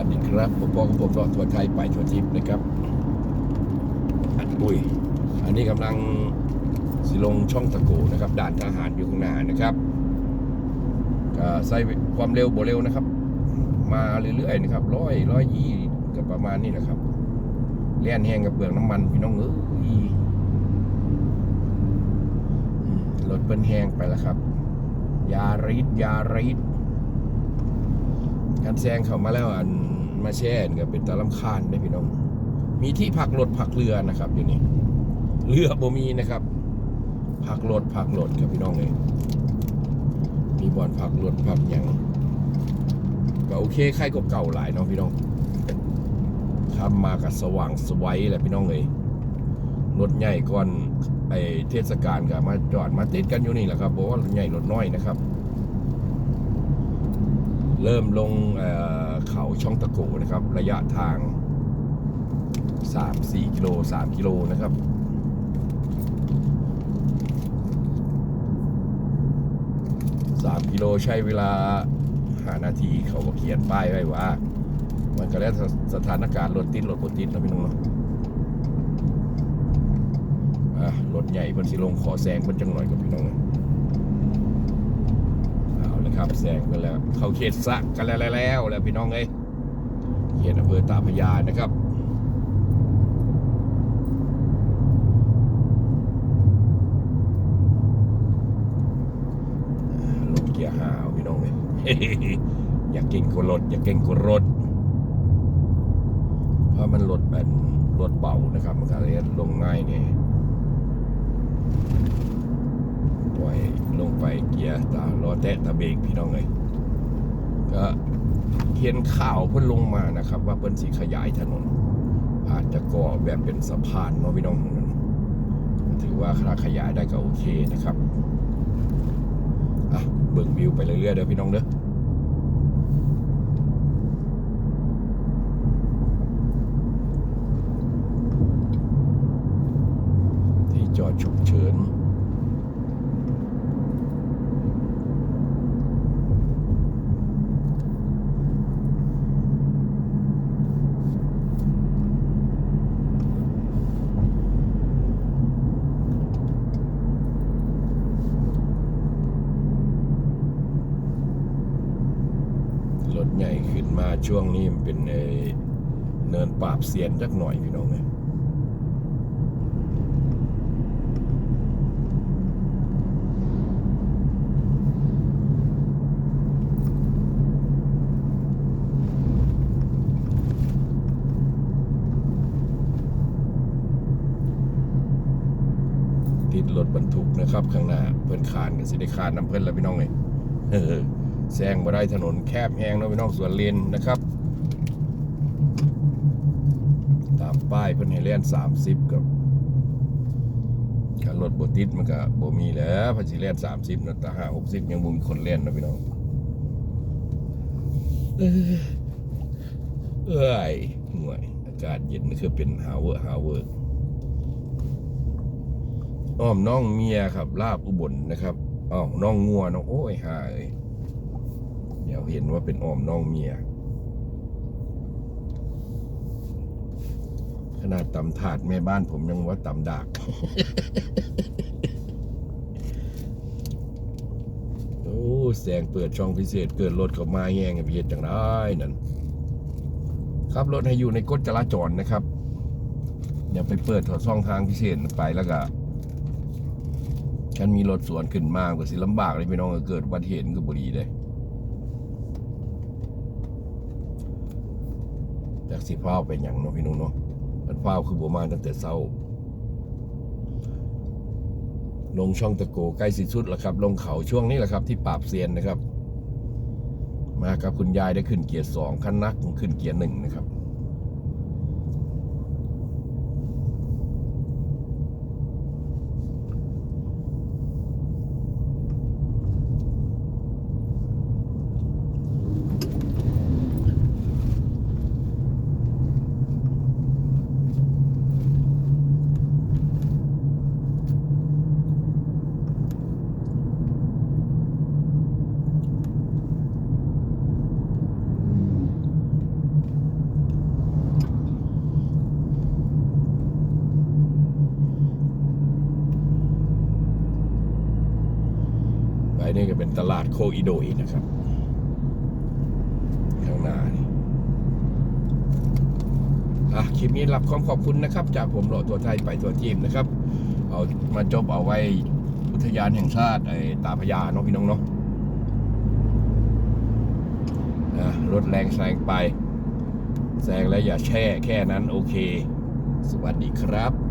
วัสดีครับ ผมพ่อกับผมรอทัวร์ไทยไปทัวร์ทิพย์นะครับ อันอุ้ยอันนี้กำลังสิลงช่องตะโกนะครับ ด่านทหารอยู่ข้างหน้านะครับใส่ความเร็วบ่เร็วนะครับ มาเรื่อยๆนะครับร้อยร้อยยี่ก็ประมาณนี้นะครับเลี่ยนแห้งกับเปลืองน้ำมันพี่น้องเอ้ยอืมรถเปิ้นแห้งไปแล้วครับ ยาริดยาริด การแซงเขามาแล้วอันมาแช่นก็เป็นตะลำคาญได้พี่น้อง มีที่พักรถพักเรือนะครับอยู่นี่เรือบ่มีนะครับพักรถพักรถครับพี่น้องเลยมีบ่อนพักรถพักอย่างก็โอเคใครก็เก่าหลายเนาะพี่น้องขับมากับสว่างสวัยแหละพี่น้องเลยรถใหญ่ก่อนไอเทศกาลก็มาจอดมาติดกันอยู่นี่แหละครับบอกว่ารถใหญ่รถน้อยนะครับ เริ่มลงเเขาช่องตะโกนะครับ ระยะทาง 3-4 กิโล 3 กิโลนะครับ3กิโลใช้เวลา5นาทีเขาก็เขียนป้ายไว้ว่า มันก็แล้วสถานการณ์รถติดรถบนติดนะพี่น้องเนาะรถใหญ่เพิ่นสิลงขอแซงเพิ่นจังหน่อยกับพี่น้อง นะครับแซงกันแล้ว เขาเขตสะกันแล้วแล้วแล้วพี่น้องเอ้ยเขตอำเภอตาพยานะครับลงเกียร์หาวพี่น้องเอ้ยอย่าเก่งกว่ารถอย่าเก่งกว่ารถเพราะมันรถเป็นรถเบานะครับมันก็เลยลงง่ายเนี่ย ปล่อยลงไปเกียร์ตาล้อแตะตะเบรกพี่น้องเลยก็เห็นข่าวเพิ่นลงมานะครับ ว่าเพิ่นสีขยายถนน อาจจะก่อแบบเป็นสะพานเนาะพี่น้องถือว่าถ้าขยายได้ก็โอเคนะครับอะเบิ่งวิวไปเรื่อยๆเด้อพี่น้องเด้อที่จอดฉุกเฉิน รถใหญ่ขึ้นมา ช่วงนี้มันเป็นเนินปราบเซียนจักหน่อยพี่น้องเลยติดรถบรรทุกนะครับ ข้างหน้าเพิ่อนคานกันสิได้คานน้ำเพิ่อนแล้วพี่น้องเลย แซงมาได้ถนนแคบแห้งนะพี่น้องสวนเลนนะครับ ตามป้ายเพิ่นให้เล่นสามสิบกับการรถบติดมันก็บ่มีแล้วพันสิเล่นสามสิบนะแต่ห้าหกสิบยังบ่มีคนเล่นนะพี่น้องเอ้ยห่วย อากาศเย็นนี่คือเป็นหาวเวอร์หาวเวอร์อ้อมน้องเมียครับ ลาบอุบลนนะครับอ้าวน้องงัวน้องโอ้ยหาเอ้ย ดี๋ยวเห็นว่าเป็นออมน้องเมีย ขนาดตำถาดแม่บ้านผมยังว่าตำดากโอ้แสงเปิดช่องพิเศษ เกิดรถเข้ามาแย่งไอ้พิเศษจังได้นั่นครับรถให้อยู่ในกฎจราจรนะครับอย่าไปเปิดถอดช่องทางพิเศษไปแล้วก็ฉันมีรถสวนขึ้นมากกว่าสิลำบากเลยพี่น้องเกิดอุบัติเหตุก็บุรีเลย จากสิเฝ้าไปอย่างเนาะพี่น้องเนาะมันเฝ้าคือบัวมาตั้งแต่เศร้า ลงช่องตะโกใกล้สิสุดแล้วครับ ลงเขาช่วงนี้แหละครับ ที่ปราบเซียนนะครับ มากับคุณยายได้ขึ้นเกียร์สองคันนักขึ้นเกียร์หนึ่งนะครับ นนี้ก็เป็นตลาดโคอิโดยนะครับ ข้างหน้านี่อะคลิปนี้รับความขอบคุณนะครับ จากผมโหลตัวไทยไปตัวจีมนะครับ เอามาจบเอาไว้อุทยานแห่งชาติไอ้ตาพระยาเนาะพี่น้องเนาะอะรถแรงแซงไปแซงแล้วอย่าแช่แค่นั้นโอเค สวัสดีครับ